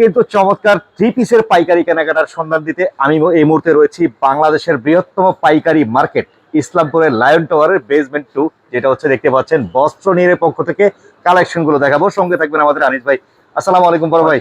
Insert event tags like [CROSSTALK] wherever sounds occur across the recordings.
কিন্তু চমৎকার থ্রি পিসের পাইকারি কেনাকাটার সন্ধান দিতে আমি এই মুহূর্তে রয়েছি বাংলাদেশের বৃহত্তম পাইকারি মার্কেট ইসলামপুরের লায়ন টাওয়ারের বেসমেন্ট টু যেটা হচ্ছে দেখতে পাচ্ছেন বস্ত্র নিয়ের পক্ষ থেকে কালেকশনগুলো দেখাবো। সঙ্গে থাকবেন আমাদের আনিস ভাই। আসসালামু আলাইকুম বড় ভাই।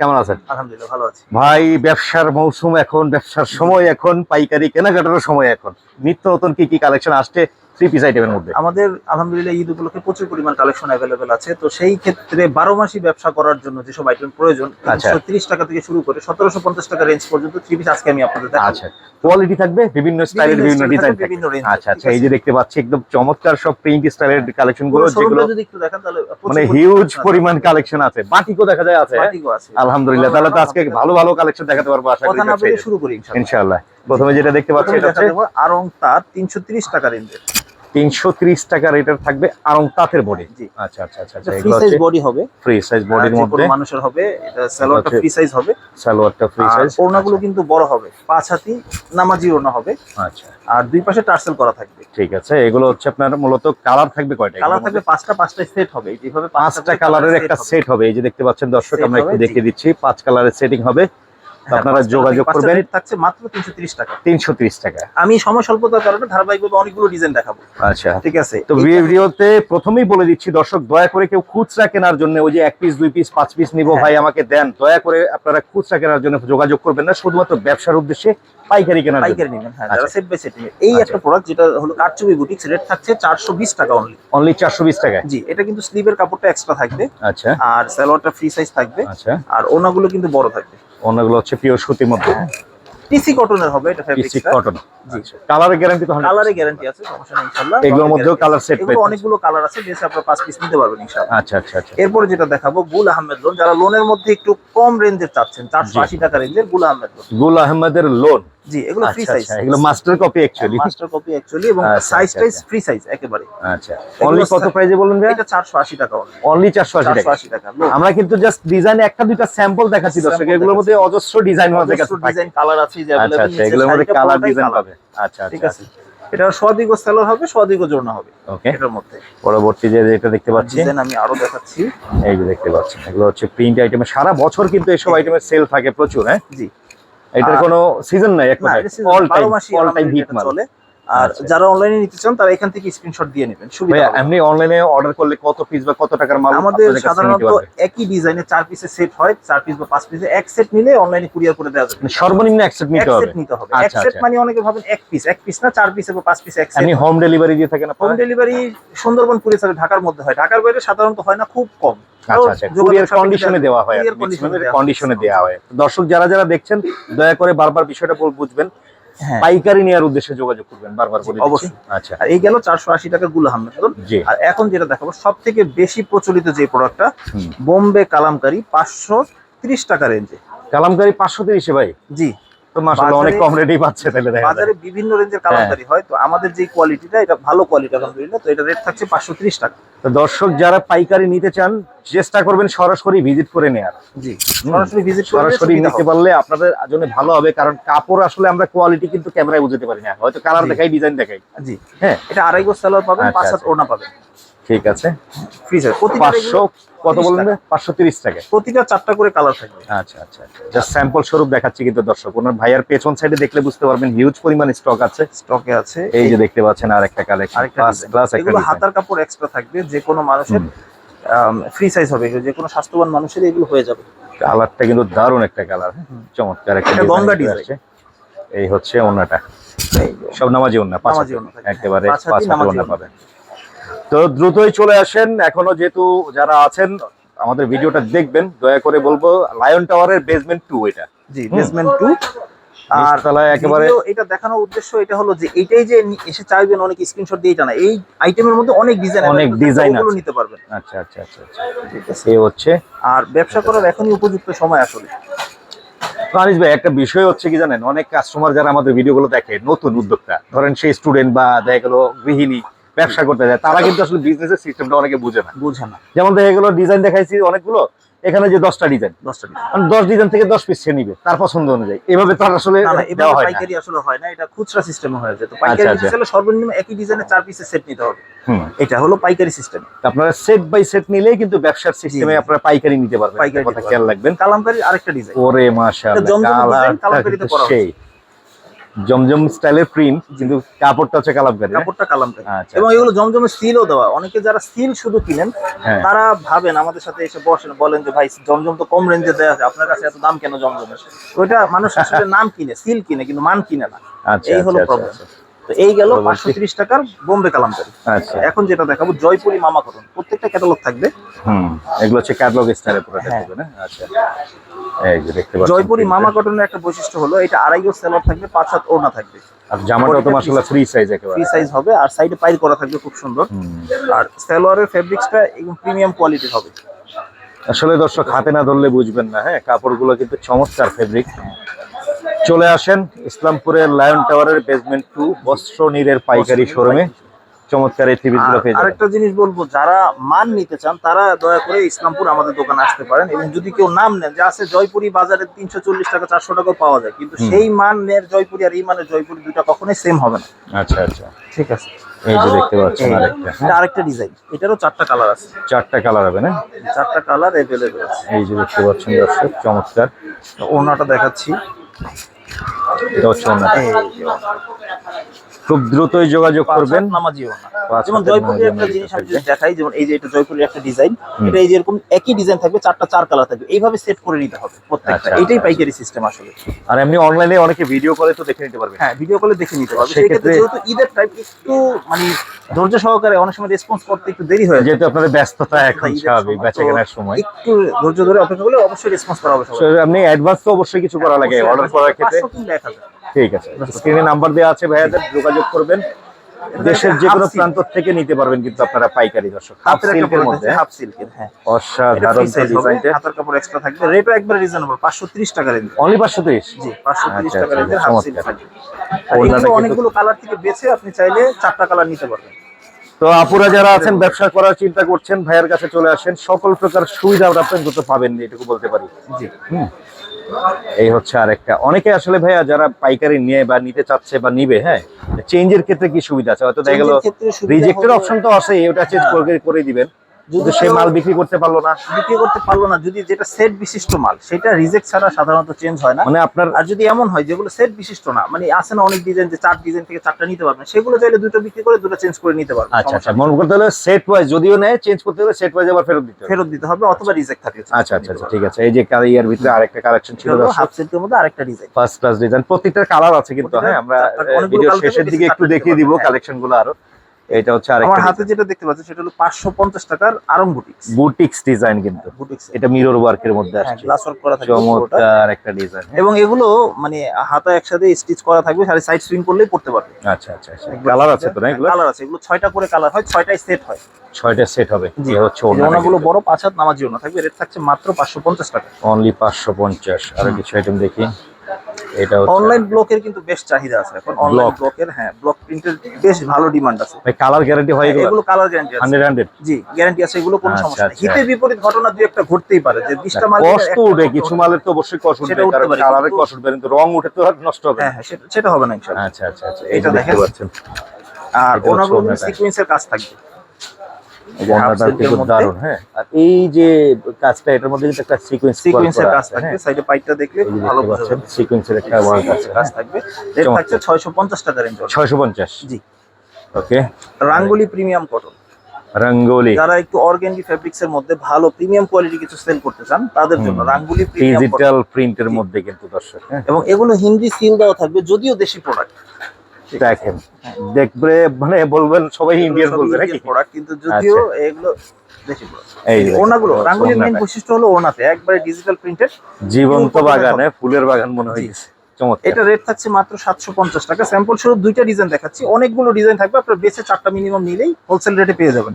কেমন আছেন? আলহামদুলিল্লাহ ভালো আছি। ভাই ব্যবসার মৌসুম এখন ব্যবসার সময় এখন পাইকারি কেনাকাটার সময় এখন। নিত্য নতুন কি কি কালেকশন আসছে? থ্রি পিস আইটেমের মধ্যে। আমাদের আলহামদুলিল্লাহ ঈদ উপলক্ষে প্রচুর পরিমাণ কালেকশন অ্যাভেলেবেল আছে। তো সেই ক্ষেত্রে বারো মাসি ব্যবসা করার জন্য যেসব আইটেম প্রয়োজন আচ্ছা। তিরিশ টাকা থেকে শুরু করে সতেরোশো পঞ্চাশ টাকা রেঞ্জ পর্যন্ত থ্রি পিস আজকে আমি আপনাদের আচ্ছা। কোয়ালিটি থাকবে বিভিন্ন স্টাইলের বিভিন্ন ডিজাইন বিভিন্ন range আচ্ছা আচ্ছা এই যে দেখতে পাচ্ছি একদম চমৎকার সব প্রিন্ট স্টাইলের কালেকশনগুলো যেগুলো যদি একটু দেখেন তাহলে মানে হিউজ পরিমাণ কালেকশন আছে। বাটিকও দেখা যায় আছে? বাটিকও আছে। আলহামদুলিল্লাহ তাহলে তো আজকে ভালো ভালো কালেকশন দেখাতে পারব আশা করি শুরু করি ইনশাআল্লাহ। প্রথমে যেটা দেখতে পাচ্ছি এটা হচ্ছে আরং তার তিনশো তিরিশ টাকা রেঞ্জের তিনশো ত্রিশ টাকা রেটের থাকবে আরং তাঁতের বডি আচ্ছা আচ্ছা আচ্ছা আচ্ছা ফ্রি সাইজ বডি হবে। ফ্রি সাইজ বডির মধ্যে। মানুষের হবে এটা সালোয়ারটা ফ্রি সাইজ হবে। সালোয়ারটা ফ্রি সাইজ ওড়নাগুলো কিন্তু বড় হবে পাঁচ হাতি নামাজি ওড়না হবে। আচ্ছা। আর দুই পাশে টার্সেল করা থাকবে। ঠিক আছে এগুলো হচ্ছে আপনার মূলত কালার থাকবে কয়টা? কালার থাকবে পাঁচটা পাঁচটা সেট হবে। যেভাবে পাঁচটা কালারের একটা সেট হবে। এই যে দেখতে পাচ্ছেন দর্শক আমরা একটু দেখিয়ে দিচ্ছি পাঁচ কালারের সেটিং হবে। আপনারা যোগাযোগ করবেন। থাকছে মাত্র তিনশো তিরিশ টাকা। তিনশো ত্রিশ টাকা। আমি সময় স্বল্পতার কারণে ধারাবাহিকভাবে অনেকগুলো ডিজাইন দেখাবো। আচ্ছা। ঠিক আছে। তো ভিডিওতে প্রথমেই বলে দিচ্ছি দর্শক দয়া করে কেউ খুচরা কেনার জন্য ওই যে এক পিস দুই পিস পাঁচ পিস নিবো হ্যাঁ। ভাই আমাকে দেন। দয়া করে আপনারা খুচরা কেনার জন্য যোগাযোগ করবেন না শুধুমাত্র ব্যবসার উদ্দেশ্যে পাইকারি কেনার পাইকারি নেবেন হ্যাঁ যারা। সেট বাই সেট এই আচ্ছা। একটা প্রোডাক্ট যেটা হলো কারচুপি বুটিক রেট থাকছে চারশো বিশ টাকা অনলি অনলি চারশো বিশ টাকায়? জি এটা কিন্তু স্লিভের কাপড়টা এক্সট্রা থাকবে। আচ্ছা। আর সালোয়ারটা ফ্রি সাইজ থাকবে। আচ্ছা। আর ওনাগুলো কিন্তু বড় থাকবে। অন্যগুলো হচ্ছে পিওর সুতির মধ্যে। টিসি কটনের হবে এটা পিসি কটন জি। কালারের গ্যারান্টি তো 100% কালারে গ্যারান্টি আছে সমস্যা নেই ইনশাআল্লাহ। এগুলোর মধ্যেও কালার সেট পেয়ে অনেকগুলো কালার আছে আপনারা পাঁচ পিস নিতে পারবেন ইনশাআল্লাহ। আচ্ছা আচ্ছা আচ্ছা। এরপরে যেটা দেখাবো গুল আহমেদ লোন যারা লোনের মধ্যে একটু কম রেঞ্জের চাচ্ছেন চারশো জি। আশি টাকা রেঞ্জের গুল আহমেদ লোন গুল আহমেদের লোন জি এগুলো ফ্রি আচ্ছা সাইজ আচ্ছা এগুলো master copy actually master copy actually এবং আচ্ছা, সাইজ আচ্ছা, টাইজ আচ্ছা। ফ্রি সাইজ একেবারে। আচ্ছা অনলি কত প্রাইজে ভাই এটা চারশো আশি টাকা only। অনলি চারশো আশি 480 টাকা আমরা কিন্তু জাস্ট ডিজাইনে একটা দুইটা স্যাম্পল দেখাচ্ছি দর্শক এগুলোর মধ্যে অজস্র ডিজাইন আমাদের কাছে ডিজাইন কালার আছে যে আচ্ছা available আচ্ছা এগুলোর মধ্যে কালার ডিজাইন পাবে। আচ্ছা ঠিক আচ্ছা। আছে এটা সেলার হবে জোড়না হবে ওকে এটার মধ্যে। পরবর্তী যে যেটা দেখতে পাচ্ছি। ডিজাইন আমি আরও দেখাচ্ছি। এই যে দেখতে পাচ্ছেন এগুলো হচ্ছে প্রিন্ট আইটেমে সারা বছর কিন্তু এসব আইটেমের সেল থাকে প্রচুর হ্যাঁ? জি। এটার কোন সিজন নাই এক অল টাইম 12 মাসই অল টাইম হিট মাল। চলে। আর আচ্ছা। যারা অনলাইনে নিতে চান তারা এখান থেকে স্ক্রিনশট দিয়ে নেবেন। সুবিধা। এমনি অনলাইনে অর্ডার করলে কত পিস বা কত টাকার মাল আমাদের সাধারণত একই ডিজাইনে চার পিসের সেট হয় চার পিস বা পাঁচ পিসে এক সেট নিলে অনলাইনে কুরিয়ার করে দেওয়া যাবে। মানে সর্বনিম্ন এক নিতে হবে। সেট নিতে হবে। এক আচ্ছা সেট আচ্ছা। মানে অনেকে ভাবেন এক পিস এক পিস না চার পিস বা পাঁচ পিস এক সেট আপনি হোম ডেলিভারি দিয়ে থাকেন হোম ডেলিভারি সুন্দরবন কুরিয়ার ঢাকার মধ্যে হয়। ঢাকার বাইরে সাধারণত হয় না খুব কম। আচ্ছা আচ্ছা। কন্ডিশনে দেওয়া হয় কন্ডিশনে দেওয়া হয়। দর্শক যারা যারা দেখছেন দয়া করে বারবার বিষয়টা বুঝবেন। পাইকারি নেওয়ার উদ্দেশ্যে যোগাযোগ করবেন বারবার করে অবশ্যই। আচ্ছা। আর এই গেল চারশো আশি টাকা গুল আহমেদ লোন। আর এখন যেটা দেখাবো সব থেকে বেশি প্রচলিত যে প্রোডাক্টটা। বোম্বে কালামকারি পাঁচশো ত্রিশ টাকা রেঞ্জে কালামকারি পাঁচশো তিরিশে ভাই? জি। তো মাসাল্লাহ অনেক কম রেটেই পাচ্ছে তাহলে দেখা বাজারে বিভিন্ন রেঞ্জের কালামকারি হয় তো আমাদের যে কোয়ালিটিটা এটা ভালো কোয়ালিটি আলহামদুলিল্লাহ তো এটা রেট থাকছে পাঁচশো ত্রিশ টাকা। তো দর্শক যারা পাইকারি নিতে চান চেষ্টা করবেন সরাসরি ভিজিট করে নেয়ার। জি। সরাসরি ভিজিট সরাসরি নিতে পারলে আপনাদের জন্য ভালো হবে কারণ কাপড় আসলে আমরা কোয়ালিটি কিন্তু ক্যামেরায় বুঝতে পারি না। হয়তো কালার দেখাই ডিজাইন দেখাই। জি। হ্যাঁ। এটা আড়াই গোছ সালোয়ার পাবেন আচ্ছা, পাঁচ সাত আচ্ছা। ওড়না পাবেন। ঠিক আছে। ফ্রি পাঁচশো কত 30 পাঁচশো তিরিশ টাকা। প্রতিটা চারটা করে কালার থাকবে। আচ্ছা আচ্ছা জাস্ট স্যাম্পল স্বরূপ দেখাচ্ছি কিন্তু দর্শক। ওনার ভাইয়ার পেছন সাইডে দেখলে বুঝতে পারবেন হিউজ পরিমাণ স্টক আছে। স্টকে আছে। এই যে দেখতে পাচ্ছেন আর একটা কালেকশন এগুলো হাতার কাপড় এক্সট্রা থাকবে। যে কোনো মানুষের। ফ্রি সাইজ হবে। যে কোনো স্বাস্থ্যবান মানুষের এগুলো হয়ে যাবে। কালারটা কিন্তু দারুণ একটা কালার চমৎকার একটা গঙ্গা design। এই হচ্ছে ওনাটা সব নামাজি ওন্না পাঁচ। একেবারে পাঁচ নামাজি পাবেন। তো দ্রুতই চলে আসেন। এখনও যেহেতু যারা আছেন আমাদের ভিডিওটা দেখবেন। দয়া করে বলব লায়ন টাওয়ারের বেসমেন্ট টু এটা। জি বেসমেন্ট টু আর তাহলে একেবারে এটা দেখানোর উদ্দেশ্য এটা হলো যে এটাই যে এসে চাইবেন অনেক স্ক্রিনশট দিয়ে জানা এই আইটেমের মধ্যে অনেক ডিজাইন অনেক ডিজাইন আছে। নিতে পারবেন। আচ্ছা আচ্ছা আচ্ছা আচ্ছা। এই হচ্ছে। আর ব্যবসা করার এখনই উপযুক্ত সময় আসলে। আনিস ভাই একটা বিষয় হচ্ছে কি জানেন? অনেক কাস্টমার যারা আমাদের ভিডিওগুলো দেখে নতুন উদ্যোক্তা ধরেন সেই স্টুডেন্ট বা দেখা গেলো গৃহিণী ব্যবসা করতে যায় তারা কিন্তু আসলে বিজনেসের সিস্টেমটা অনেকে বুঝে না। বুঝে না। যেমন দেখা গেলো ডিজাইন দেখাইছি অনেকগুলো এখানে যে দশটা ডিজাইন দশটা। মানে দশ ডিজাইন থেকে দশ পিস সে নিবে তার পছন্দ অনুযায়ী। এভাবে তো আর আসলে পাইকারি আসলে হয় না এটা খুচরা সিস্টেমে হয়ে যায়। তো পাইকারি আচ্ছা, সর্বনিম্ন একই ডিজাইনের চার পিসের সেট নিতে হবে। এটা হলো পাইকারি সিস্টেম আপনারা সেট বাই সেট নিলেই কিন্তু ব্যবসার সিস্টেমে। আপনারা পাইকারি নিতে পারবেন। পাইকারি কথা খেয়াল রাখবেন। কালামকারি আরেকটা ডিজাইন ওরে মাশাআল্লাহ কালামকারীতে করা সেই। জমজম স্টাইলের প্রিন্ট কিন্তু কাপড়টা হচ্ছে কালামকারী হ্যাঁ? কাপড়টা কালামকারি আচ্ছা। এবং এগুলো জমজমে সিলও দেওয়া অনেকে যারা সিল শুধু কিনেন হ্যাঁ। তারা ভাবেন আমাদের সাথে এসে বসেন বলেন যে ভাই জমজম তো কম রেঞ্জে দেওয়া আছে আপনার কাছে এত দাম কেন জমজমের ওইটা মানুষ আসলে নাম কিনে সিল কিনে কিন্তু মান কিনে না আচ্ছা এই হলো আচ্ছা, প্রবলেম আচ্ছা, তো এই গেল পাঁচশো ত্রিশ টাকার বোম্বে কালামকারি আচ্ছা। এখন যেটা দেখাবো জয়পুরি মামা কটন প্রত্যেকটা ক্যাটালগ থাকবে। হুম এগুলো হচ্ছে ক্যাটালগ স্টাইলের পুরো হ্যাঁ। না? আচ্ছা। এই যে দেখতে পাচ্ছেন জয়পুরি মামা কটনের একটা বৈশিষ্ট্য হলো এটা আড়াই গজ সেলর থাকবে পাঁচ হাত ওড়না থাকবে। আর জামাটা তো মাশাআল্লাহ ফ্রি সাইজ একেবারে। ফ্রি সাইজ হবে আর সাইডে পাইল করা থাকবে খুব সুন্দর। আর সালোয়ারের ফেব্রিক্সটা একদম প্রিমিয়াম কোয়ালিটির হবে। আসলে দর্শক হাতে না ধরলে বুঝবেন না হ্যাঁ? কাপড়গুলো কিন্তু চমৎকার ফেব্রিক চলে আসেন ইসলামপুরের লায়ন টাওয়ারের বেসমেন্ট টু বস্ত্র নীরের পাইকারি শোরুমে চমৎকার এই টিভি গুলো আর পেয়ে যাবেন। আরেকটা জিনিস বলব যারা মান নিতে চান তারা দয়া করে ইসলামপুর আমাদের দোকানে আসতে পারেন। এবং যদি কেউ নাম নেন যে আছে জয়পুরি বাজারে তিনশো চল্লিশ টাকা চারশো টাকা পাওয়া যায়। কিন্তু। সেই মানের জয়পুরি আর এই মানের জয়পুরি দুটা কখনোই সেম হবে না। আচ্ছা আচ্ছা। ঠিক আছে। এই যে দেখতে পাচ্ছেন আরেকটা? এটা আরেকটা ডিজাইন এটারও চারটা কালার আছে। চারটা কালার হবে না? চারটা কালার অ্যাভেলেবেল আছে। এই যে দেখতে পাচ্ছেন দর্শক চমৎকার। তো ওড়নাটা দেখাচ্ছি এটা হচ্ছে ওনাটা। এই যে ওড়না। খুব দ্রুতই যোগাযোগ করবেন। যেমন জয়পুরের একটা জিনিস আমি। যদি দেখাই যেমন এই যে এটা জয়পুরের একটা ডিজাইন এটা এই যে এরকম একই ডিজাইন থাকবে চারটা চার কালার থাকবে। এইভাবে সেট করে নিতে হবে প্রত্যেকটা। আচ্ছা, এটাই আচ্ছা। পাইকারি সিস্টেম আসলে। আর এমনি অনলাইনে অনেকে ভিডিও করে তো দেখে নিতে পারবেন। হ্যাঁ ভিডিও কলে দেখে নিতে পারবে সেক্ষেত্রে- যেহেতু ঈদের টাইম একটু মানে ধৈর্য সহকারে অনেক সময় রেসপন্স করতে একটু দেরি হয়ে যেহেতু আপনাদের ব্যস্ততা এখন স্বাভাবিক সময়, বেচা কেনার সময়। একটু ধৈর্য ধরে অপেক্ষা করলে অবশ্যই রেসপন্স করা হবে আপনি অ্যাডভান্স তো অবশ্যই কিছু করা লাগে। অর্ডার করার ক্ষেত্রে 500 কিংবা 1000 ঠিক আছে। স্ক্রিনে নাম্বার দেওয়া আছে ভাইয়াদের যোগাযোগ করবেন। দেশের যে কোনো প্রান্ত থেকে নিতে পারবেন কিন্তু আপনারা পাইকারি দর্শক হাফ সিল্কের মধ্যে হাফ সিল্কের হ্যাঁ। অসাধারণ free size হবে, ডিজাইনটা হাতের কাপড় এক্সট্রা থাকবে। রেটও একবার রিজনেবল 530 টাকা রেঞ্জ অনলি পাঁচশো তিরিশ? জি 530 আচ্ছা, টাকা আচ্ছা, রেঞ্জের হাফ সিল্ক থাকবে। অনেকগুলো কালার থেকে বেছে আপনি চাইলে চারটা কালার নিতে পারবেন। তো আপুরা যারা আছেন ব্যবসা করার চিন্তা করছেন ভাইয়ের কাছে চলে আসেন সকল প্রকার সুবিধা আপনার পাবেন এটুকু বলতে পারি। জি। হুম। এই হচ্ছে আরেকটা। অনেকে আসলে ভাইয়া যারা পাইকারি নিয়ে বা নিতে চাচ্ছে বা নিবে হ্যাঁ চেঞ্জের ক্ষেত্রে কি সুবিধা আছে? হয়তো দেখা গেল রিজেক্টের অপশন তো আছে ওটা চেঞ্জ করে দিবেন। কিন্তু সে মাল বিক্রি করতে পারল না। বিক্রি করতে পারল না যদি যেটা সেট বিশিষ্ট মাল সেটা রিজেক্ট ছাড়া সাধারণত চেঞ্জ হয় না। মানে আপনার আর যদি এমন হয় যেগুলো সেট বিশিষ্ট না মানে আছে না অনেক ডিজাইন যে চার ডিজাইন থেকে চারটা নিতে পারবেন সেগুলো চাইলে দুটো বিক্রি করে দুটো চেঞ্জ করে নিতে পারবেন আচ্ছা আচ্ছা মনে করতে হলে সেট ওয়াইজ যদিও নেয় চেঞ্জ করতে হলে সেট ওয়াইজ আবার ফেরত দিতে হবে। ফেরত দিতে হবে অথবা রিজেক্ট থাকে। আচ্ছা আচ্ছা আচ্ছা ঠিক আছে। এই যে ইয়ার ভিতরে আরেকটা কালেকশন ছিল হাফ সিল্কের মধ্যে আরেকটা ডিজাইন ফার্স্ট ক্লাস ডিজাইন প্রত্যেকটার কালার আছে কিন্তু হ্যাঁ আমরা ভিডিও শেষের দিকে একটু দেখিয়ে দিব কালেকশনগুলো আরও। এটা হচ্ছে আমার আরেকটা হাতে যেটা দেখতে পাচ্ছেন সেটা হলো পাঁচশো পঞ্চাশ টাকার আরং বুটিক্স। বুটিক্স ডিজাইন কিন্তু। বুটিক্স। এটা মিরর ওয়ার্কের মধ্যে আসছে। গ্লাস ওয়ার্ক করা থাকবে পুরোটা। চমৎকার একটা ডিজাইন এবং এগুলো মানে হাতা একসাথে স্টিচ করা থাকবে সাথে সাইড সুইং করলেই পড়তে পারবে। আচ্ছা আচ্ছা আচ্ছা। কালার আছে তো না এগুলো কালার আছে। এগুলো ছয়টা করে কালার হয় ছয়টাই সেট হয়। ছয়টা সেট হবে। জি। হচ্ছে ওনাগুলো বড় পাঁচ হাত নামাজি ওনা থাকবে। রেট থাকছে মাত্র পাঁচশো পঞ্চাশ টাকা। অনলি পাঁচশো পঞ্চাশ। আরও কিছু আইটেম দেখি। এটা অনলাইন ব্লকের কিন্তু বেশ চাহিদা আছে। এখন অনলাইন ব্লকের হ্যাঁ ব্লক প্রিন্টের বেশ ভালো ডিমান্ড আছে। ভাই কালার গ্যারান্টি হয় এগুলো? এগুলো কালার গ্যারান্টি আছে। হান্ড্রেড হান্ড্রেড জি গ্যারান্টি আছে এগুলো কোনো আচ্ছা, সমস্যা নেই। আচ্ছা। হিতে বিপরীত ঘটনা দুই একটা ঘটতেই পারে। যে বিশটা মাল কষ্ট উঠে কিছু মালের তো অবশ্যই কষ্ট উঠবে কারণ কালারের কষ্ট উঠবে কিন্তু রং উঠে তো আর নষ্ট হবে হ্যাঁ হ্যাঁ সেটা- হবে না ইনশাআল্লাহ। আচ্ছা আচ্ছা আচ্ছা এটা দেখতে। পাচ্ছেন। আর ওনাগুলো সিকোয়েন্সের কাজ থাকবে। আর এই যে কাজটা এটার মধ্যে কিন্তু একটা সিকোয়েন্স সিকোয়েন্সের কাজ থাকবে সাইডে পাইপটা দেখলে ভালো দেখতে বোঝা পাচ্ছেন যাবে। সিকোয়েন্সের একটা ওয়ার্ক আছে কাজ থাকবে রেট থাকছে ছয়শো পঞ্চাশ টাকা রেঞ্জ ছয়শো পঞ্চাশ? জি। ওকে রাঙ্গুলি প্রিমিয়াম কটন রঙ্গোলি। যারা একটু অর্গানিক ফেব্রিক্স এর মধ্যে ভালো প্রিমিয়াম কোয়ালিটি কিছু সেল করতে চান তাদের জন্য। রাঙ্গুলি ডিজিটাল প্রিন্টের মধ্যে কিন্তু দর্শক হ্যাঁ। এবং এগুলো হিন্দি সিল দেওয়া থাকবে যদিও দেশি প্রোডাক্ট দেখেন। দেখবে মানে বলবেন সবাই ইন্ডিয়ান বলবে নাকি? প্রোডাক্ট কিন্তু যদিও এগুলো এই যে ওনাগুলো রাঙ্গুলির মেইন বৈশিষ্ট্য হলো ওনাতে একবারে ডিজিটাল প্রিন্টেড জীবন্ত বাগানে ফুলের বাগান মনে হয়ে গেছে। এটা রেট থাকছে মাত্র সাতশো পঞ্চাশ টাকা। স্যাম্পল শুধু দুইটা ডিজাইন দেখাচ্ছি। অনেকগুলো ডিজাইন থাকবে আপনার বেছে চারটা মিনিমাম নিলেই হোলসেল রেটে পেয়ে যাবেন।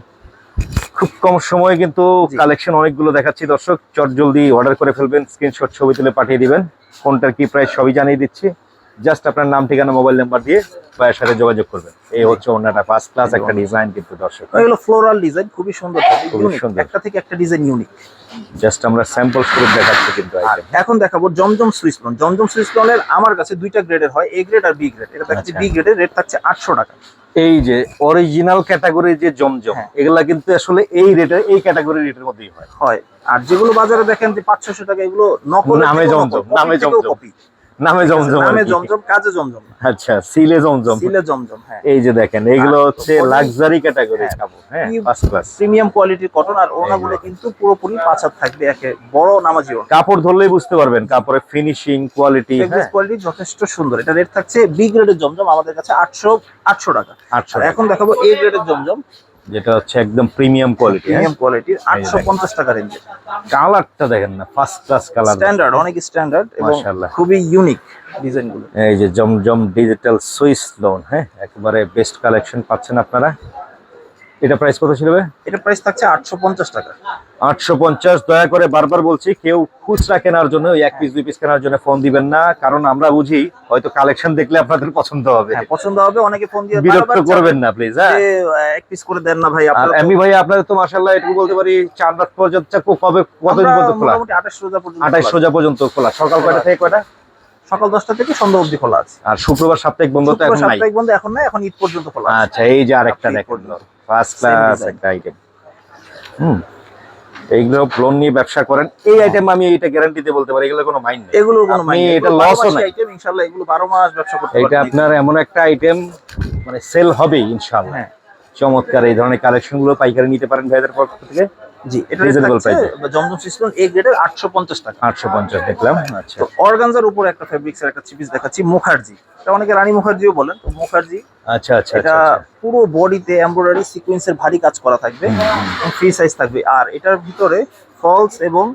খুব কম সময়ে কিন্তু কালেকশন অনেকগুলো দেখাচ্ছি দর্শক। চট জলদি অর্ডার করে ফেলবেন স্ক্রিনশট ছবি তুলে পাঠিয়ে দিবেন। কোনটার কি প্রাইস সবই জানিয়ে দিচ্ছি। জাস্ট আপনার নাম ঠিকানা মোবাইল নাম্বার দিয়ে ভাইয়ের সাথে যোগাযোগ করবেন। এই হচ্ছে অন্যটা ফার্স্ট ক্লাস একটা ডিজাইন কিন্তু দর্শক। এগুলো ফ্লোরাল ডিজাইন খুবই সুন্দর খুবই সুন্দর। একটা থেকে একটা ডিজাইন ইউনিক জাস্ট আমরা স্যাম্পল স্বরূপ দেখাচ্ছি কিন্তু আর এখন দেখাবো Zamzam Swiss lawn Zamzam Swiss লোনের আমার কাছে দুইটা গ্রেডের হয় এ গ্রেড আর বি গ্রেড এটা থাকছে। বি গ্রেডের রেট থাকছে আটশো টাকা। এই যে অরিজিনাল ক্যাটাগরি যে জমজম হ্যাঁ। এগুলা কিন্তু আসলে এই রেটের এই ক্যাটাগরি রেটের মধ্যেই হয়। হয়। আর যেগুলো বাজারে দেখেন যে পাঁচ ছশো টাকা এগুলো নকল নামে জমজম, নামে জমজম। নামে জমজম নামে জমজম কাজে জমজম আচ্ছা সিলে জমজম। সিলে জমজম হ্যাঁ। এই যে দেখেন এগুলো হচ্ছে লাক্সারি ক্যাটাগরি। কাপড় হ্যাঁ ফার্স্ট ক্লাস প্রিমিয়াম কোয়ালিটির কটন আর ওনাগুলো কিন্তু পুরোপুরি পাঁচ হাত থাকবে একে বড় নামাজি কাপড় ধরলেই বুঝতে পারবেন কাপড়ের ফিনিশিং কোয়ালিটি হ্যাঁ। কোয়ালিটি যথেষ্ট সুন্দর। এটা রেট থাকছে বি গ্রেডের জমজম আমাদের কাছে আটশো আটশো টাকা। আটশো আর এখন দেখাবো এ গ্রেডের জমজম। যেটা হচ্ছে একদম প্রিমিয়াম কোয়ালিটি প্রিমিয়াম কোয়ালিটির আটশো পঞ্চাশ টাকা রেঞ্জে কালারটা দেখেন না ফার্স্ট ক্লাস কালার স্ট্যান্ডার্ড অনেক স্ট্যান্ডার্ড এবং। খুবই ইউনিক ডিজাইনগুলো এই যে জমজম ডিজিটাল সুইস লোন হ্যাঁ? একেবারে বেস্ট কালেকশন পাচ্ছেন আপনারা। এটা প্রাইস কত ছিল এটা প্রাইস থাকছে আটশো পঞ্চাশ টাকা। আটশো পঞ্চাশ দয়া করে বারবার বলছি কেউ খুচরা কেনার জন্য এক পিস দুই পিস কেনার জন্য ফোন দিবেন না কারণ আমরা বুঝি হয়তো কালেকশন দেখলে আপনাদের পছন্দ হবে। হ্যাঁ পছন্দ হবে অনেকে ফোন দিয়ে বিরক্ত করবেন না প্লিজ হ্যাঁ। এক পিস করে দেন না ভাই এমনি ভাই আপনাদের তো মাসাল্লাহ এটুকু বলতে পারি চার রাত পর্যন্ত কবে কতদিন পর্যন্ত খোলা? আঠাশ রোজা পর্যন্ত আঠাশ খোলা সোজা পর্যন্ত খোলা। সকাল কয়টা থেকে কয়টা? সকাল দশটা থেকে সন্ধ্যা অবধি খোলা আছে। আর শুক্রবার সাপ্তাহিক বন্ধ তো এখন নাই। সাপ্তাহিক বন্ধ এখন না এখন ঈদ পর্যন্ত খোলা আচ্ছা এই যে আরেকটা দেখেন। পর্যন্ত। ফার্স্ট ক্লাস একটা আইটেম হুম। এইগুলো লোন নিয়ে ব্যবসা করেন। এই আইটেম আমি এটা গ্যারান্টিতে বলতে পারি এগুলো কোনো মাইন্ড নেই। এগুলো কোনো মাইন্ড নেই। এটা লসও নাই। আইটেম ইনশাআল্লাহ এগুলো 12 মাস ব্যবসা করতে এটা আপনার এমন একটা আইটেম মানে সেল হবে ইনশাআল্লাহ। হ্যাঁ। চমৎকার এই ধরনের কালেকশনগুলো পাইকারি নিতে পারেন ভাইদের পক্ষ থেকে। জি এটা Reasonable থাকছে জমজম সিস্টেম এ গ্রেডের 850 টাকা। আটশো পঞ্চাশ দেখলাম। আচ্ছা। তো অর্গানজার উপর একটা ফেব্রিক্স এর একটা চিপিস দেখাচ্ছি মুখার্জি। এটা অনেকে রানী মুখার্জিও বলেন তো মুখার্জি আচ্ছা আচ্ছা এটা পুরো বডিতে এমব্রয়ডারি সিকোয়েন্সের ভারী কাজ করা থাকবে ফ্রি সাইজ থাকবে। আর এটার ভিতরে ফলস এবং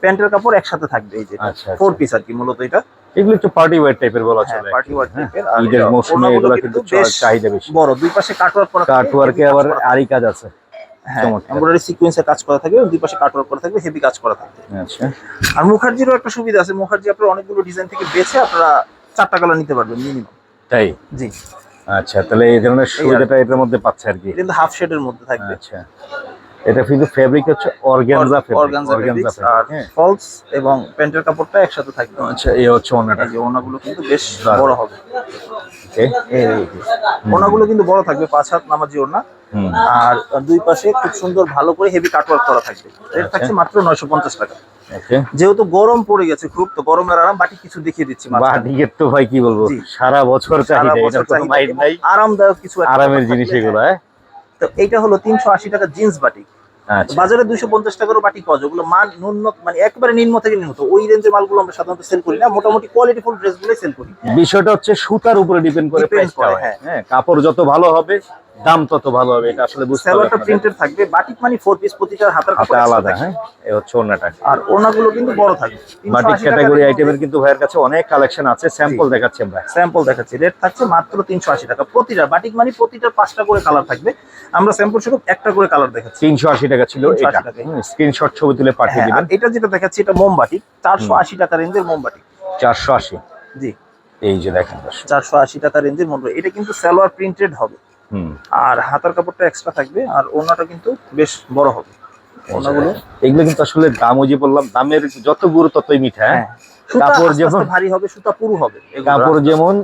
প্যান্টের কাপড় একসাথে থাকবে এই যে। ফোর পিস আর কি মূলত এটা। এগুলো একটু পার্টি ওয়্যার টাইপের বলা চলে। পার্টি হ্যাঁ, টাইপের আর ঈদের মৌসুমে এগুলো কিন্তু চাহিদা বেশি। বড় দুই পাশে কাটওয়ার্ক করা কাটওয়ার্কে আবার আরি কাজ আছে। এমব্রয়ডারি সিকোয়েন্সের কাজ করা থাকবে দুই পাশে কাটওয়ার্ক করা থাকবে হেভি কাজ করা থাকবে। আচ্ছা। আর মুখার্জিরও একটা সুবিধা আছে মুখার্জি আপনার অনেকগুলো ডিজাইন থেকে বেছে আপনারা চারটা কালার নিতে পারবেন মিনিমাম তাই? জি। আচ্ছা তাহলে এই ধরনের সুবিধাটা এটার মধ্যে পাচ্ছে আর কি। এটা কিন্তু হাফ শেডের মধ্যে থাকবে। আচ্ছা। এটা কিন্তু ফেব্রিক হচ্ছে অর্গানজা ফেব্রিক অর্গানজা আর হ্যাঁ। ফলস এবং প্যান্টের কাপড়টা একসাথে থাকবে। আচ্ছা এই হচ্ছে ওনাটা। এই যে ওনাগুলো কিন্তু বেশ বড় হবে। যে। ওনাগুলো কিন্তু বড় থাকবে পাঁচ হাত নামাজি ওনা আর দুই পাশে খুব সুন্দর ভালো করে হেভি কাটওয়ার্ক করা থাকবে। রেট থাকছে মাত্র নয়শো পঞ্চাশ টাকা। যেহেতু গরম পড়ে গেছে খুব তো গরমের আরাম বাকি কিছু দেখিয়ে দিচ্ছি। বাটিকের তো ভাই কি বলব সারা বছর এটা আরামদায়ক কিছু আরামের জিনিস। এগুলো হ্যাঁ। তো এইটা হলো তিনশো আশি টাকা জিন্স বাটিক আচ্ছা বাজারে দুইশো পঞ্চাশ টাকারও বাটি পাওয়া যায়। ওগুলো মান ন্যূন মানে একবারে নিম্ন থেকে নিম্ন ওই রেঞ্জের মালগুলো আমরা সাধারণত সেল করি না। মোটামুটি কোয়ালিটি ফুল ড্রেস ড্রেসগুলোই সেল করি। বিষয়টা হচ্ছে সুতার উপরে ডিপেন্ড করে হ্যাঁ। হ্যাঁ কাপড় যত ভালো হবে দাম তত ভালো হবে এটা আসলে বুঝতে আপনাদের। প্রিন্টেড থাকবে বাটিক মানে ফোর পিস প্রতিটার হাতের হাতে কাপড় আলাদা হ্যাঁ? এই হচ্ছে ওনাটা আর ওনাগুলো কিন্তু বড় থাকবে বাটিক ক্যাটাগরি আইটেমের কিন্তু ভাইয়ের কাছে অনেক কালেকশন আছে স্যাম্পল দেখাচ্ছি আমরা। স্যাম্পল দেখাচ্ছি রেট থাকছে মাত্র তিনশো আশি টাকা। প্রতিটা বাটিক মানে প্রতিটার পাঁচটা করে কালার থাকবে। আমরা স্যাম্পল শুধু একটা করে কালার দেখাচ্ছি। তিনশো আশি টাকা ছিল এটা। স্ক্রিনশট ছবি তুলে পাঠিয়ে হ্যাঁ, আর দিবেন এটা যেটা দেখাচ্ছি এটা মোমবাটি চারশো আশি টাকা রেঞ্জের মোমবাটি চারশো আশি। জি। এই যে দেখেন দর্শক। চারশো আশি টাকা রেঞ্জের মোমবাটি এটা কিন্তু সালোয়ার প্রিন্টেড হবে। আর হাতার কাপড়টা এক্সট্রা থাকবে আর ওনাটা কিন্তু বেশ বড় হবে। ওনাগুলো এগুলো কিন্তু আসলে দাম ওই যে বললাম দামের যত গুরু ততই মিঠা হ্যাঁ? কাপড় যেমন- ভারী হবে সুতা পুরু হবে কাপড় যেমন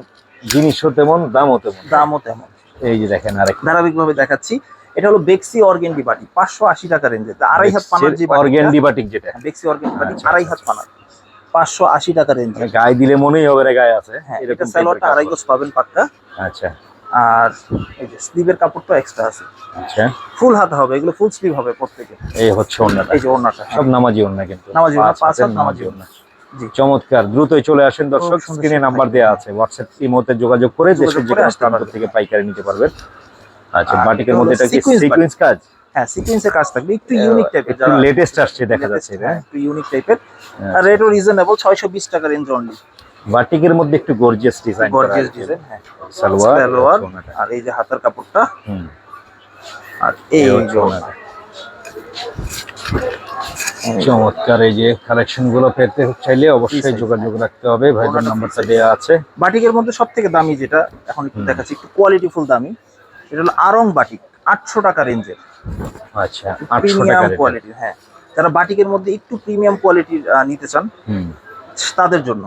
জিনিসও তেমন দামও তেমন। দামও তেমন। এই যে দেখেন আরেক ধারাবাহিকভাবে দেখাচ্ছি। এটা হলো বেক্সি অর্গেন্ডি বাটি পাঁচশো আশি টাকা রেঞ্জে আড়াই হাত পানার যে অর্গ্যান্ডি বাটিক যেটা। বেক্সি অর্গেন্ডি বাটি আচ্ছা, আড়াই হাত পানার। পাঁচশো আশি টাকা রেঞ্জে গায়ে দিলে মনেই হবে গায়ে আছে। হ্যাঁ এটা কাপড়। আড়াই গোছ পাবেন পাক্কা আচ্ছা। আর এই যে স্লিভের কাপড়টা এক্সট্রা আছে। আচ্ছা। ফুল হাত হবে এগুলো ফুল স্লিভ হবে প্রত্যেকে। এই হচ্ছে ওন্নাটা এই যে ওনাটা সব নামাজি ওন্না কিন্তু। নামাজি ওড়না, পাঁচ হাত নামাজি ওড়না। জি। চমৎকার দ্রুতই চলে আসেন দর্শক স্ক্রিনে নাম্বার। দেওয়া আছে হোয়াটসঅ্যাপ ইমোতে যোগাযোগ করে দেশের যে কোনো প্রান্ত থেকে পাইকারি নিতে পারবেন। আচ্ছা বাটিকের মধ্যে এটা কি সিকোয়েন্স কাজ? হ্যাঁ সিকোয়েন্সের কাজ থাকবে একটু ইউনিক টাইপের একটু লেটেস্ট আসছে দেখা যাচ্ছে হ্যাঁ? একটু ইউনিক টাইপের হ্যাঁ। আর রেটও রিজনেবল ছয়শো বিশ টাকা রেঞ্জ অনলি বাটিকের মধ্যে একটু গর্জিয়াস ডিজাইন গর্জিয়াস ডিজাইন হ্যাঁ। সালোয়ার সালোয়ার আর এই যে হাতের কাপড়টা। হুম। আর এই। চমৎকার এই যে কালেকশনগুলো পেতে চাইলে অবশ্যই যোগাযোগ রাখতে হবে। ভাইদের নাম্বারটা দেওয়া আছে। বাটিকের মধ্যে সব থেকে দামি যেটা এখন একটু দেখাচ্ছি একটু কোয়ালিটিফুল দামি এটা হলো আরং বাটিক আটশো টাকা রেঞ্জের। আচ্ছা প্রিমিয়াম টাকা কোয়ালিটির হ্যাঁ। যারা বাটিকের মধ্যে একটু প্রিমিয়াম কোয়ালিটির নিতে চান হুম। তাদের জন্য।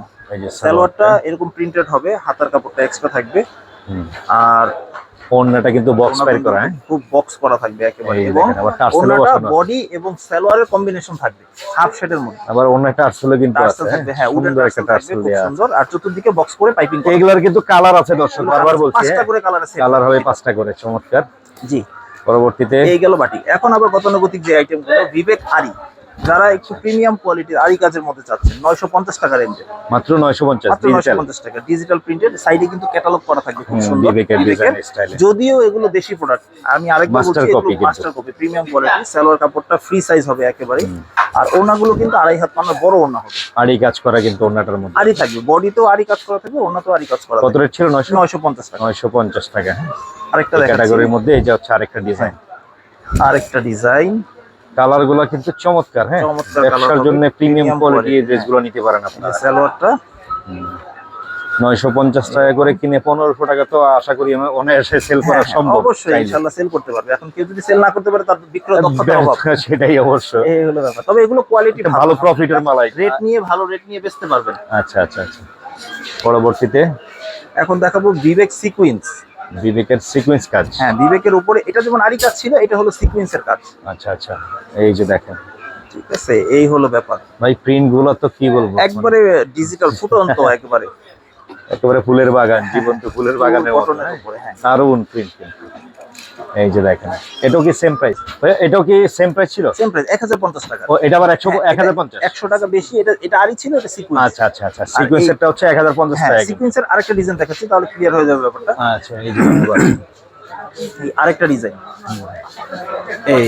সালোয়ারটা। এরকম প্রিন্টেড হবে হাতার কাপড়টা এক্সট্রা থাকবে। আর ওড়নাটা কিন্তু বক্স ওড়না করা হ্যাঁ? খুব বক্স করা থাকবে একেবারে। এবং ওড়নাটা বডি এবং সালোয়ারের কম্বিনেশন থাকবে হাফ শেডের মধ্যে। আবার ওড়নাটা আর্সেলও কিন্তু আছে হ্যাঁ? সুন্দর একটা টার্সেল আছে। সুন্দর। আর চতুর্দিকে বক্স করে পাইপিং করা। এগুলার কিন্তু কালার আছে দর্শক বারবার বলছি পাঁচটা করে কালার আছে কালার হবে পাঁচটা করে চমৎকার। জি। পরবর্তীতে এই গেল বাটি। এখন আবার গতানুগতিক যে আইটেমগুলো বিবেক আরি যারা একটু প্রিমিয়াম কোয়ালিটির আরি কাজের মধ্যে চাচ্ছেন নয়শো পঞ্চাশ টাকা রেঞ্জে মাত্র নয়শো পঞ্চাশ মাত্র নয়শো পঞ্চাশ টাকা ডিজিটাল প্রিন্টেড সাইডে কিন্তু ক্যাটালগ করা থাকবে খুব সুন্দর। যদিও এগুলো দেশি প্রোডাক্ট আমি আরেকবার বলছি master copy premium quality salwar কাপড়টা ফ্রি সাইজ হবে একেবারে আর ওনাগুলো কিন্তু আড়াই হাত পানা বড় ওনা হবে। এই কাজ করা কিন্তু ওনাটার মধ্যে। আড়ি থাকবে বডিতেও আড়ি কাজ করা থাকবে ওনা তো আড়ি কাজ করা কত রেট ছিল নয়শো? নয়শো পঞ্চাশ টাকা। নয়শো পঞ্চাশ টাকা হ্যাঁ। আরেকটা ক্যাটাগরির মধ্যে এই যে হচ্ছে আরেকটা ডিজাইন আরেকটা ডিজাইন কালারগুলো কিন্তু চমৎকার হ্যাঁ? ব্যবসার জন্য প্রিমিয়াম premium কোয়ালিটির ড্রেসগুলো নিতে পারেন আপনারা। সালোয়ারটা। নয়শো পঞ্চাশ টাকা করে কিনে পনেরোশো টাকা তো আশা করি আমার অনায়াসে সেল করা হ্যাঁ, সম্ভব অবশ্যই চাইলে। ইনশাআল্লাহ সেল করতে পারবে। এখন কেউ যদি সেল না করতে পারে তার বিক্রয় দক্ষতার অভাব। [LAUGHS] সেটাই অবশ্য। এই হলো ব্যাপার। তবে এগুলো কোয়ালিটি ভালো প্রফিটের মালাই রেট নিয়ে ভালো রেট নিয়ে বেচতে পারবেন। আচ্ছা আচ্ছা আচ্ছা। পরবর্তীতে? এখন দেখাবো বিবেক সিকুয়েন্স বিবেকের সিকোয়েন্স কাজ। হ্যাঁ বিবেকের উপরে এটা যেমন আরি কাজ ছিল এটা হলো সিকুয়েন্সের কাজ। আচ্ছা আচ্ছা এই যে দেখেন। ঠিক আছে এই হলো ব্যাপার। ভাই প্রিন্টগুলো তো কি বলব? একবারে ডিজিটাল ফুটন্ত একবারে। একেবারে ফুলের বাগান জীবন্ত ফুলের বাগানের মতো হ্যাঁ? হ্যাঁ। দারুণ প্রিন্ট কিন্তু। এই যে দেখেন এটাও কি সেম প্রাইস এটাও কি সেম প্রাইস ছিল? সেম প্রাইস এক হাজার পঞ্চাশ টাকা। ও এটা আবার একশো এক হাজার পঞ্চাশ? একশো টাকা বেশি এটা এটা আরি ছিল এটা সিকুয়েন্স আচ্ছা আচ্ছা আচ্ছা সিকোয়েন্সেরটা হচ্ছে এক হাজার পঞ্চাশ হ্যাঁ টাকা। কিন্তু। আরেকটা ডিজাইন দেখাচ্ছি তাহলে ক্লিয়ার হয়ে যাবে ব্যাপারটা। আচ্ছা এই যে আরেকটা ডিজাইন এই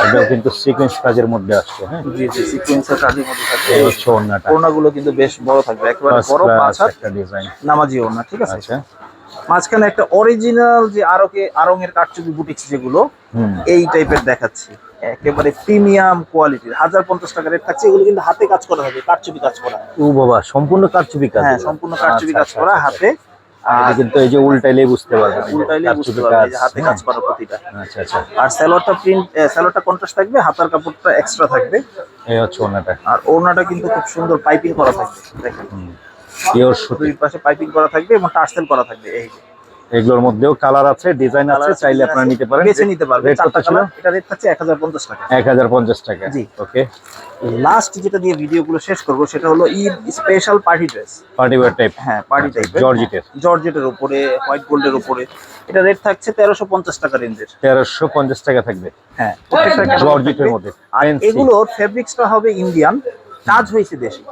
এটাও কিন্তু সিকোয়েন্স কাজের মধ্যে আসছে হ্যাঁ? জি জি সিকুয়েন্সের কাজের মধ্যে থাকবে। এই হচ্ছে ওড়নাটা। ওড়নাগুলো কিন্তু বেশ বড় থাকবে একেবারে বড় পাঁচ হাত ডিজাইন নামাজি ওড়না ঠিক আছে? আচ্ছা। মাঝখানে একটা অরিজিনাল যে আরকে আরং এর কাটচুপি বুটিক্স যেগুলো এই টাইপের দেখাচ্ছি। একেবারে প্রিমিয়াম কোয়ালিটির হাজার পঞ্চাশ টাকা রেট থাকছে এগুলো কিন্তু হাতে কাজ করা হবে কাটচুপি কাজ করা। ও বাবা সম্পূর্ণ কারচুপি কাজ হ্যাঁ সম্পূর্ণ আচ্ছা, কাজ আচ্ছা, করা আচ্ছা, হাতে। আর কিন্তু এই যে উল্টাইলেই বুঝতে যে উল্টাইলে বুঝতে পারবে যে হাতে হ্যাঁ। কাজ করা প্রতিটা। আচ্ছা আচ্ছা। আর স্যালোয়ারটা প্রিন্ট স্যালোয়ারটা কন্ট্রাস্ট থাকবে হাতার কাপড়টা এক্সট্রা থাকবে। এই হচ্ছে ওড়নাটা। আর ওড়নাটা কিন্তু খুব সুন্দর পাইপিং করা থাকবে দেখেন। পিওর সুতি। দুই পাশে পাইপিং করা থাকবে এবং টার্সেল করা থাকবে এই যে। এগুলোর মধ্যেও কালার আছে ডিজাইন আছে চাইলে আপনারা নিতে পারেন। বেছে নিতে পারবে রেট কত ছিল এটা রেট হাজার পঞ্চাশ টাকা। এক হাজার পঞ্চাশ টাকা। জি। ওকে লাস্ট যেটা দিয়ে ভিডিওগুলো শেষ করব সেটা হলো Eid special party dress party wear type হ্যাঁ পার্টি টাইপের জর্জেটের জর্জেটের উপরে হোয়াইট গোল্ডের উপরে। এটা রেট থাকছে তেরোশো পঞ্চাশ টাকা রেঞ্জের। তেরোশো পঞ্চাশ টাকা থাকবে। হ্যাঁ জর্জেটের মধ্যে। আর। এগুলোর ফেব্রিক্সটা হবে ইন্ডিয়ান কাজ হয়েছে দেশি।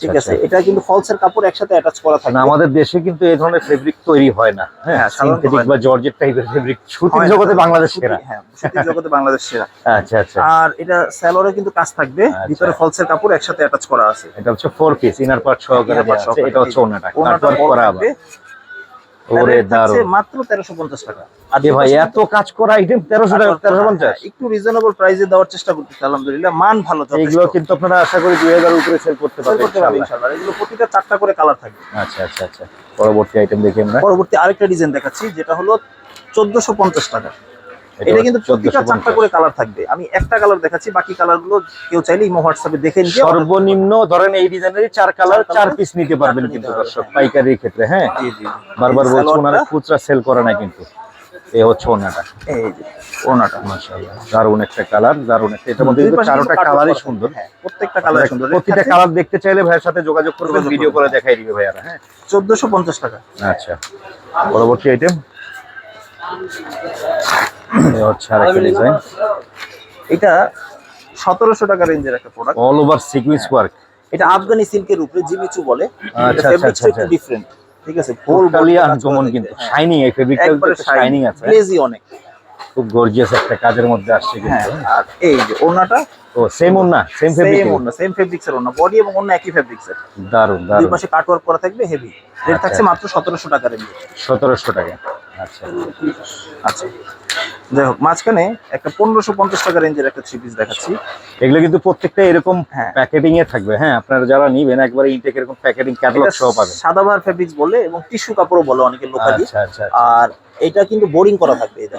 ঠিক আছে আচ্ছা। এটা কিন্তু ফলসের কাপড় একসাথে অ্যাটাচ করা না, আমাদের দেশে কিন্তু এই ধরনের ফেব্রিক তৈরি হয় না হ্যাঁ? হ্যাঁ, সিনথেটিক বা জর্জেট টাইপের ফেব্রিক সুতির জগতে বাংলাদেশ সেরা। হ্যাঁ সুতির জগতে বাংলাদেশ সেরা। আচ্ছা আচ্ছা। আর এটা স্যালোরে কিন্তু কাজ থাকবে আচ্ছা। ভিতরে ফলসের কাপড় একসাথে অ্যাটাচ করা আছে। এটা হচ্ছে ফোর পিস ইনার পার্ট সহকারে এটা হচ্ছে। ওনাটা ওনাটা করা থাকবে ওরে দারুণ মাত্র তেরোশো পঞ্চাশ টাকা। আরে ভাই এত কাজ করা আইটেম টাকা তেরোশো পঞ্চাশ? হ্যাঁ, একটু রিজনেবল প্রাইসে দেওয়ার চেষ্টা করতেছি আলহামদুলিল্লাহ। মান ভালো যথেষ্ট। কিন্তু আপনারা আশা করি দুই হাজার উপরে সেল করতে Sell পারবেন করতে পারবে ইনশাআল্লাহ। ইনশাআল্লাহ। এগুলো প্রতিটা চারটা করে কালার থাকবে। আচ্ছা আচ্ছা আচ্ছা। পরবর্তী আইটেম দেখি আমরা। পরবর্তী আরেকটা ডিজাইন দেখাচ্ছি যেটা হলো চোদ্দশো পঞ্চাশ টাকা। এটা কিন্তু প্রতিটা চারটা করে কালার থাকবে। আমি একটা কালার দেখাচ্ছি বাকি কালারগুলো কেউ চাইলে ইমো হোয়াটসঅ্যাপে দেখে নিয়ে সর্বনিম্ন ধরেন এই ডিজাইনেরই চার কালার চার পিস নিতে পারবেন কিন্তু দর্শক। পাইকারির ক্ষেত্রে হ্যাঁ? বারবার বলছি ওনারা খুচরা সেল করে না কিন্তু। হচ্ছে ওনাটা। এই যে ওনাটা মাশাআল্লাহ। দারুণ একটা কালার দারুণ একটা এটার মধ্যে কিন্তু পাশে কালারই সুন্দর। হ্যাঁ, প্রত্যেকটা কালার সুন্দর। প্রতিটা কালার দেখতে চাইলে ভাইয়ের সাথে যোগাযোগ করবেন ভিডিও করে দেখাই দিবে ভাইয়ারা হ্যাঁ? চোদ্দশো পঞ্চাশ টাকা। আচ্ছা। পরবর্তী আইটেম হচ্ছে আরেকটা ডিজাইন এটা সতেরোশো টাকা রেঞ্জের একটা product all over sequence work এটা আফগানি সিল্কের উপরে জিমিচু বলে। আচ্ছা, আচ্ছা, আচ্ছা, একটু আচ্ছা। ডিফারেন্ট ঠিক আছে? ফুল টোটালি আনকমন কিন্তু। শাইনিং এই ফেব্রিকটা। শাইনিং আছে। গ্লেজি অনেক। খুব গর্জিয়াস একটা কাজের মধ্যে আসছে হ্যাঁ কিন্তু আর এই যে ওনাটা ও সেম ওনা সেম ফেব্রিক সেম ওনা সেম ফেব্রিক্স এর ওনা বডি এবং ওনা একই ফেব্রিক্স এর দারুণ দারুণ দুই পাশে কাটওয়ার্ক করা থাকবে হেভি রেট আচ্ছা। থাকছে মাত্র সতেরোশো টাকা রেঞ্জে সতেরোশো টাকা আচ্ছা। আচ্ছা। যাই হোক মাঝখানে একটা পনেরোশো পঞ্চাশ টাকা রেঞ্জের একটা থ্রি পিস দেখাচ্ছি। এগুলো কিন্তু প্রত্যেকটা এরকম হ্যাঁ। প্যাকেটিং এ থাকবে হ্যাঁ। আপনারা যারা নিবেন একবারে ইনটেক এরকম প্যাকেটিং ক্যাটালগ সহ পাবেন। সাদাবার ফেব্রিক্স বলে এবং টিস্যু কাপড়ও বলে অনেকে লোকালি। আচ্ছা আচ্ছা আর এটা কিন্তু বোরিং করা থাকবে এটা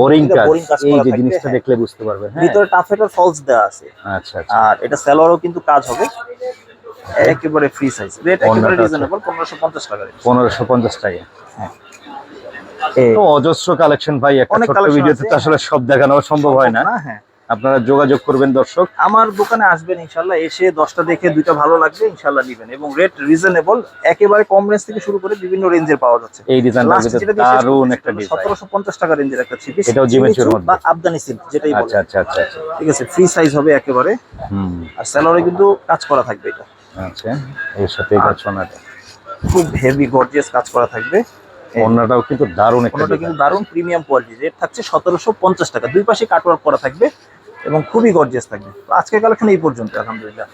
বোরিং কাজ। এই যে জিনিসটা হ্যাঁ। দেখলে বুঝতে পারবেন হ্যাঁ। ভিতরে টাফেটার ফলস দেওয়া আছে। আচ্ছা আচ্ছা। আর এটা স্যালোয়ারও কিন্তু কাজ হবে। একেবারে ফ্রি সাইজ রেট একেবারে রিজনেবল পনেরোশো পঞ্চাশ টাকা rate। পনেরোশো পঞ্চাশ টাকা। হ্যাঁ। তো অজস্র কালেকশন ভাই একটা ছোট ভিডিওতে তো আসলে সব দেখানো সম্ভব হয় না হ্যাঁ। আপনারা যোগাযোগ করবেন দর্শক। আমার দোকানে আসবেন ইনশাল্লাহ। এসে দশটা দেখে দুইটা ভালো লাগবে ইনশাল্লাহ নিবেন। এবং রেট রিজনেবল একেবারে কম রেঞ্জ থেকে শুরু করে বিভিন্ন রেঞ্জের পাওয়া যাচ্ছে। এই দারুণ করতেছি, একটা ডিজাইন সতেরোশো পঞ্চাশ টাকা রেঞ্জের একটা পিস এটাও জিমেচুর মধ্যে। বা আফগানি সিল্ক যেটাই বলে আচ্ছা আচ্ছা আচ্ছা আচ্ছা। ঠিক আছে ফ্রি সাইজ হবে একেবারে। হুম। আর স্যালোয়ারে কিন্তু কাজ করা থাকবে এটা। আচ্ছা এর সাথে এই সোনাটা খুব হেভি গর্জিয়াস কাজ করা থাকবে। অন্যটাও কিন্তু দারুণ একটা কিন্তু দারুণ প্রিমিয়াম কোয়ালিটি রেট থাকছে সতেরোশো পঞ্চাশ টাকা। দুই পাশে কাটওয়ার্ক করা থাকবে। এবং খুবই গর্জিয়াস থাকবে। আজকের কালেকশন এই পর্যন্ত আলহামদুলিল্লাহ।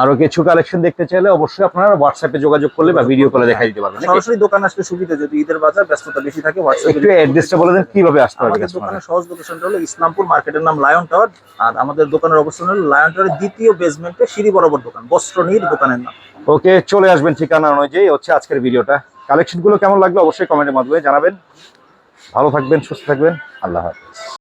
আরও কিছু কালেকশন দেখতে চাইলে অবশ্যই আপনারা হোয়াটসঅ্যাপে যোগাযোগ করলে বা ভিডিও কলে দেখাই দিতে পারবেন সরাসরি দোকান আসলে সুবিধা যদি ঈদের বাজার ব্যস্ততা বেশি থাকে হোয়াটসঅ্যাপে একটু অ্যাড্রেসটা বলে দেন কীভাবে আসতে হবে আমাদের দোকানের সহজ লোকেশনটা হলো ইসলামপুর মার্কেটের নাম লায়ন টাওয়ার আর আমাদের দোকানের অবস্থান হলো লায়ন টাওয়ারের দ্বিতীয় বেসমেন্টে সিঁড়ি বরাবর দোকান বস্ত্র বস্ত্রনীর দোকানের নাম। ওকে চলে আসবেন ঠিকানা অনুযায়ী হচ্ছে আজকের ভিডিওটা। কালেকশনগুলো কেমন লাগল অবশ্যই কমেন্টের মাধ্যমে জানাবেন। ভালো থাকবেন সুস্থ থাকবেন আল্লাহ হাফেজ।